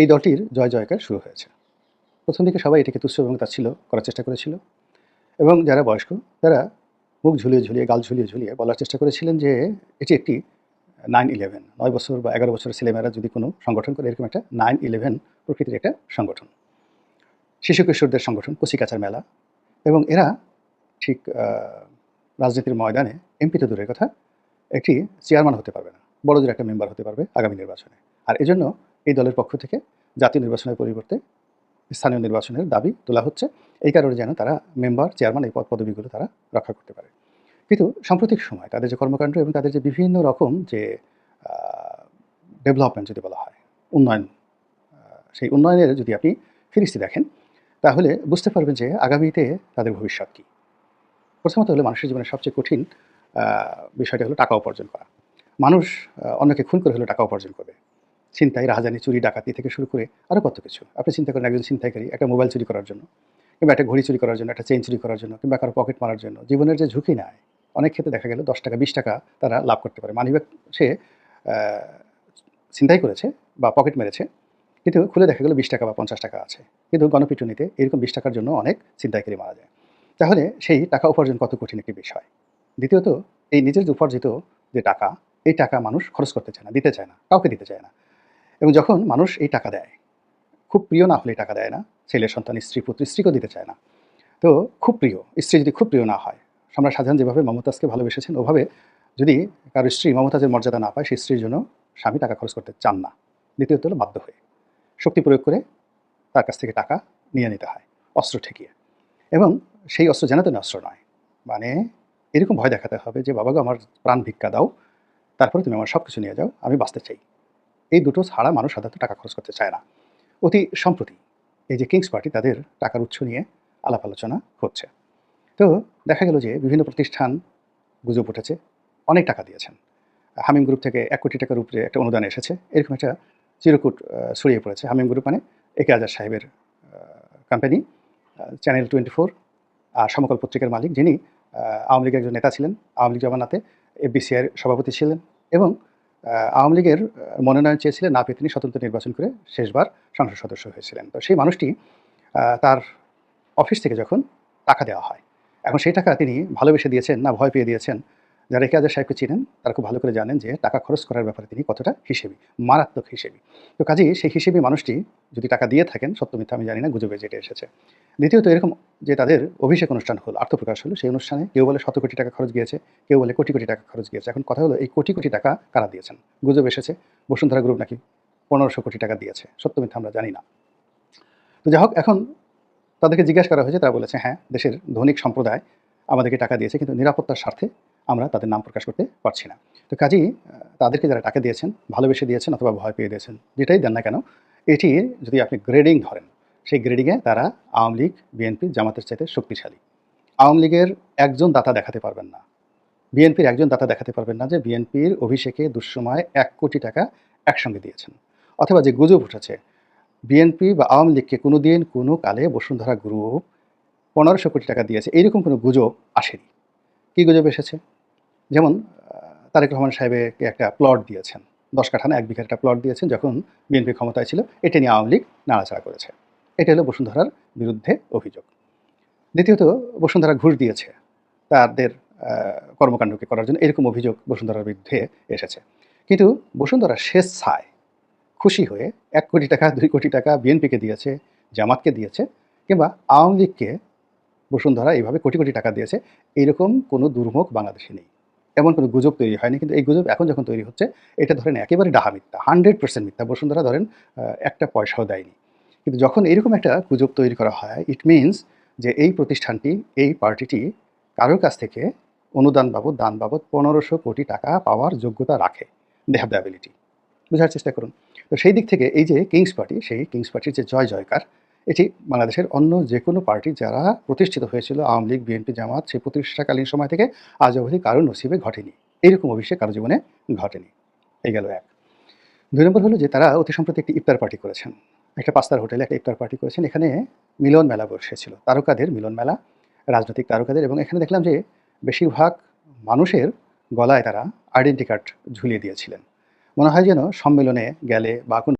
এই দলটির জয় জয়কার শুরু হয়েছে। প্রথম দিকে সবাই এটিকে তুচ্ছ এবং তাচ্ছিল করার চেষ্টা করেছিল এবং যারা বয়স্ক, তারা মুখ ঝুলিয়ে ঝুলিয়ে, গাল ঝুলিয়ে ঝুলিয়ে বলার চেষ্টা করেছিলেন যে এটি একটি নাইন ইলেভেন নয় বছর বা এগারো বছরের ছেলেমেয়েরা যদি কোনো সংগঠন করে, এরকম একটা নাইন ইলেভেন প্রকৃতির একটা সংগঠন। শিশু কিশোরদের সংগঠন, কুচিকাচার মেলা এবং এরা ঠিক রাজনীতির ময়দানে এমপিতে দূরের কথা, একটি চেয়ারম্যান হতে পারবে না, বড়দের একটা মেম্বার হতে পারবে আগামী নির্বাচনে। আর এজন্য এই দলের পক্ষ থেকে জাতীয় নির্বাচনের পরিবর্তে স্থানীয় নির্বাচনের দাবি তোলা হচ্ছে। এই কারণে যেন তারা মেম্বার, চেয়ারম্যান এই পদ, পদবিগুলো তারা রক্ষা করতে পারে। কিন্তু সাম্প্রতিক সময় তাদের যে কর্মকাণ্ড এবং তাদের যে বিভিন্ন রকম যে ডেভেলপমেন্ট যদি বলা হয়, উন্নয়ন সেই উন্নয়নের যদি আপনি ফিরিস্তি দেখেন, তাহলে বুঝতে পারবেন যে আগামীতে তাদের ভবিষ্যৎ কী। প্রথমত হলো মানুষের জীবনের সবচেয়ে কঠিন বিষয়টা হলো টাকা উপার্জন করা। মানুষ অন্যকে খুন করে হলো টাকা উপার্জন করবে। ছিনতাই, রাহাজানি, চুরি, ডাকাতি থেকে শুরু করে আরও কত কিছু। আপনি চিন্তা করেন একজন ছিনতাইকারী একটা মোবাইল চুরি করার জন্য কিংবা একটা ঘড়ি চুরি করার জন্য, একটা চেইন চুরি করার জন্য কিংবা কারও পকেট মারার জন্য। জীবনের যে ঝুঁকি নেয় অনেক ক্ষেত্রে দেখা গেল দশ টাকা, বিশ টাকা তারা লাভ করতে পারে। মানিব্যাগ সে ছিনতাই করেছে বা পকেট মেরেছে, কিন্তু খুলে দেখা গেল বিশ টাকা বা পঞ্চাশ টাকা আছে। কিন্তু গণপিটুনিতে এরকম বিশ টাকার জন্য অনেক ছিনতাইকারী মারা যায়। তাহলে সেই টাকা উপার্জন কত কঠিন একটি বিষয়? দ্বিতীয়ত, এই নিজের উপার্জিত যে টাকা, এই টাকা মানুষ খরচ করতে চায় না, দিতে চায় না, কাউকে দিতে চায় না। এবং যখন মানুষ এই টাকা দেয়, খুব প্রিয় না হলে টাকা দেয় না ছেলের সন্তান, স্ত্রী, পুত্র, স্ত্রীকেও দিতে চায় না। তো খুব প্রিয়, স্ত্রী যদি খুব প্রিয় না হয় সম্রাট শাহজাহান যেভাবে মমতাজকে ভালোবেসেছেন, ওভাবে যদি কারও স্ত্রী মমতাজের মর্যাদা না পায়, সেই স্ত্রীর জন্য স্বামী টাকা খরচ করতে চান না। দ্বিতীয়ত হলো বাধ্য হয়ে। শক্তি প্রয়োগ করে তার কাছ থেকে টাকা নিয়ে নিতে হয়, অস্ত্র ঠেকিয়ে। এবং সেই অস্ত্র যেন তেন অস্ত্র নয় মানে এরকম ভয় দেখাতে হবে যে, বাবা গো, আমার প্রাণ ভিক্ষা দাও, তারপরে তুমি আমার সব কিছু নিয়ে যাও, আমি বাঁচতে চাই। এই দুটো ছাড়া মানুষ সাধারণত টাকা খরচ করতে চায় না। অতি সম্প্রতি এই যে কিংস পার্টি তাদের টাকার উৎস নিয়ে আলাপ আলোচনা হচ্ছে। তো দেখা গেল যে বিভিন্ন প্রতিষ্ঠান গুজব উঠেছে, অনেক টাকা দিয়েছেন। হামিম গ্রুপ থেকে এক কোটি টাকার উপরে একটা অনুদান এসেছে। এরকম একটা চিরকুট ছড়িয়ে পড়েছে হামিম গ্রুপ মানে একে আজাদ সাহেবের কোম্পানি চ্যানেল টোয়েন্টি ফোর আর সমকল পত্রিকার মালিক যিনি আওয়ামী লীগের একজন নেতা ছিলেন। আওয়ামী লীগ জমানাতে এফবিসিআর সভাপতি ছিলেন এবং আওয়ামী লীগের মনোনয়ন চেয়েছিলেন না পেয়ে তিনি স্বতন্ত্র নির্বাচন করে শেষবার সংসদ সদস্য হয়েছিলেন। তো সেই মানুষটি তার অফিস থেকে যখন টাকা দেওয়া হয়, এখন সেই টাকা তিনি ভালোবেসে দিয়েছেন না ভয় পেয়ে দিয়েছেন যারা আজাদ সাহেবকে চিনেন, তারা খুব ভালো করে জানেন যে টাকা খরচ করার ব্যাপারে তিনি কতটা হিসেবি, মারাত্মক হিসেবি। তো কাজেই সেই হিসেবে মানুষটি যদি টাকা দিয়ে থাকেন, সত্য মিথ্যা আমি জানি না, গুজবে যেটা এসেছে। দ্বিতীয়ত এরকম যে তাদের অভিষেক অনুষ্ঠান হলো আত্মপ্রকাশ হলো, সেই অনুষ্ঠানে কেউ বলে শত কোটি টাকা খরচ গিয়েছে, কেউ বলে কোটি কোটি টাকা খরচ গিয়েছে। এখন কথা হলো, এই কোটি কোটি টাকা কারা দিয়েছেন? গুজব এসেছে, বসুন্ধরা গ্রুপ নাকি পনেরোশো কোটি টাকা দিয়েছে, সত্য মিথ্যা আমরা জানি না। তো যাই হোক, এখন তাদেরকে জিজ্ঞাসা করা হয়েছে, তারা বলেছে হ্যাঁ দেশের ধনিক সম্প্রদায় আমাদেরকে টাকা দিয়েছে, কিন্তু নিরাপত্তার স্বার্থে আমরা তাদের নাম প্রকাশ করতে পারছি না। তো কাজেই তাদেরকে যারা টাকা দিয়েছেন, ভালোবেসে দিয়েছেন অথবা ভয় পেয়ে দিয়েছেন, যেটাই দেন না কেন, এটি যদি আপনি গ্রেডিং ধরেন, সেই গ্রেডিংয়ে তারা আওয়ামী লীগ, বিএনপি জামাতের চাইতে শক্তিশালী। আওয়ামী লীগের একজন দাতা দেখাতে পারবেন না। বিএনপির একজন দাতা দেখাতে পারবেন না যে বিএনপির অভিষেকে দুঃসময় এক কোটি টাকা একসঙ্গে দিয়েছেন। অথবা যে গুজব উঠেছে, বিএনপি বা আওয়ামী লীগকে কোনো দিন কোনো কালে বসুন্ধরা গ্রুপ পনেরোশো কোটি টাকা দিয়েছে এইরকম কোনো গুজব আসেনি। কী গুজব এসেছে? যেমন তারেক রহমান সাহেবকে একটা প্লট দিয়েছেন। দশ কাঠা না এক বিঘার একটা প্লট দিয়েছেন যখন বিএনপি ক্ষমতায় ছিল। এটা নিয়ে আওয়ামী লীগ নাড়াচাড়া করেছে। এটা হলো বসুন্ধরার বিরুদ্ধে অভিযোগ। দ্বিতীয়ত, বসুন্ধরা ঘুষ দিয়েছে তাদের কর্মকাণ্ডকে করার জন্য। এরকম অভিযোগ বসুন্ধরার বিরুদ্ধে এসেছে। কিন্তু বসুন্ধরা শেষ ছায় খুশি হয়ে এক কোটি টাকা, দুই কোটি টাকা বিএনপিকে দিয়েছে, জামাতকে দিয়েছে কিংবা আওয়ামী লীগকে বসুন্ধরা এইভাবে কোটি কোটি টাকা দিয়েছে এইরকম কোনো দুর্ভোগ বাংলাদেশে নেই। এমন কোনো গুজব তৈরি হয়নি, কিন্তু এই গুজব এখন যখন তৈরি হচ্ছে, এটা ধরেন একেবারে ডাহা মিথ্যা, হান্ড্রেড পার্সেন্ট মিথ্যা। বসুন্ধরা ধরেন একটা পয়সাও দেয়নি। কিন্তু যখন এরকম একটা গুজব তৈরি করা হয় ইট মিনস যে এই প্রতিষ্ঠানটি, এই পার্টিটি কারোর কাছ থেকে অনুদান বাবদ, দান বাবদ পনেরোশো কোটি টাকা পাওয়ার যোগ্যতা রাখে। দে হ্যাভ দ্য অ্যাবিলিটি বোঝার চেষ্টা করুন। তো সেই দিক থেকে এই যে কিংস পার্টি সেই কিংস পার্টির যে জয় জয়কার এটি বাংলাদেশের অন্য যে কোনো পার্টি যারা প্রতিষ্ঠিত হয়েছিল, আওয়ামী লীগ, বিএনপি, জামাত সেই প্রতিষ্ঠাকালীন সময় থেকে আজ অবধি কারও নসিবে ঘটেনি। এইরকম অভিষেক কারও জীবনে ঘটেনি। এই গেল এক। দুই নম্বর হলো যে তারা অতি সম্প্রতি একটি ইফতার পার্টি করেছেন। একটা পাস্তার হোটেলে একটা ইফতার পার্টি করেছেন। এখানে মিলন মেলা বসেছিল। তারকাদের মিলন মেলা, রাজনৈতিক তারকাদের এবং এখানে দেখলাম যে বেশিরভাগ মানুষের গলায় তারা আইডেন্টি কার্ড ঝুলিয়ে দিয়েছিলেন। মনে হয় যেন সম্মেলনে গেলে বা কোনো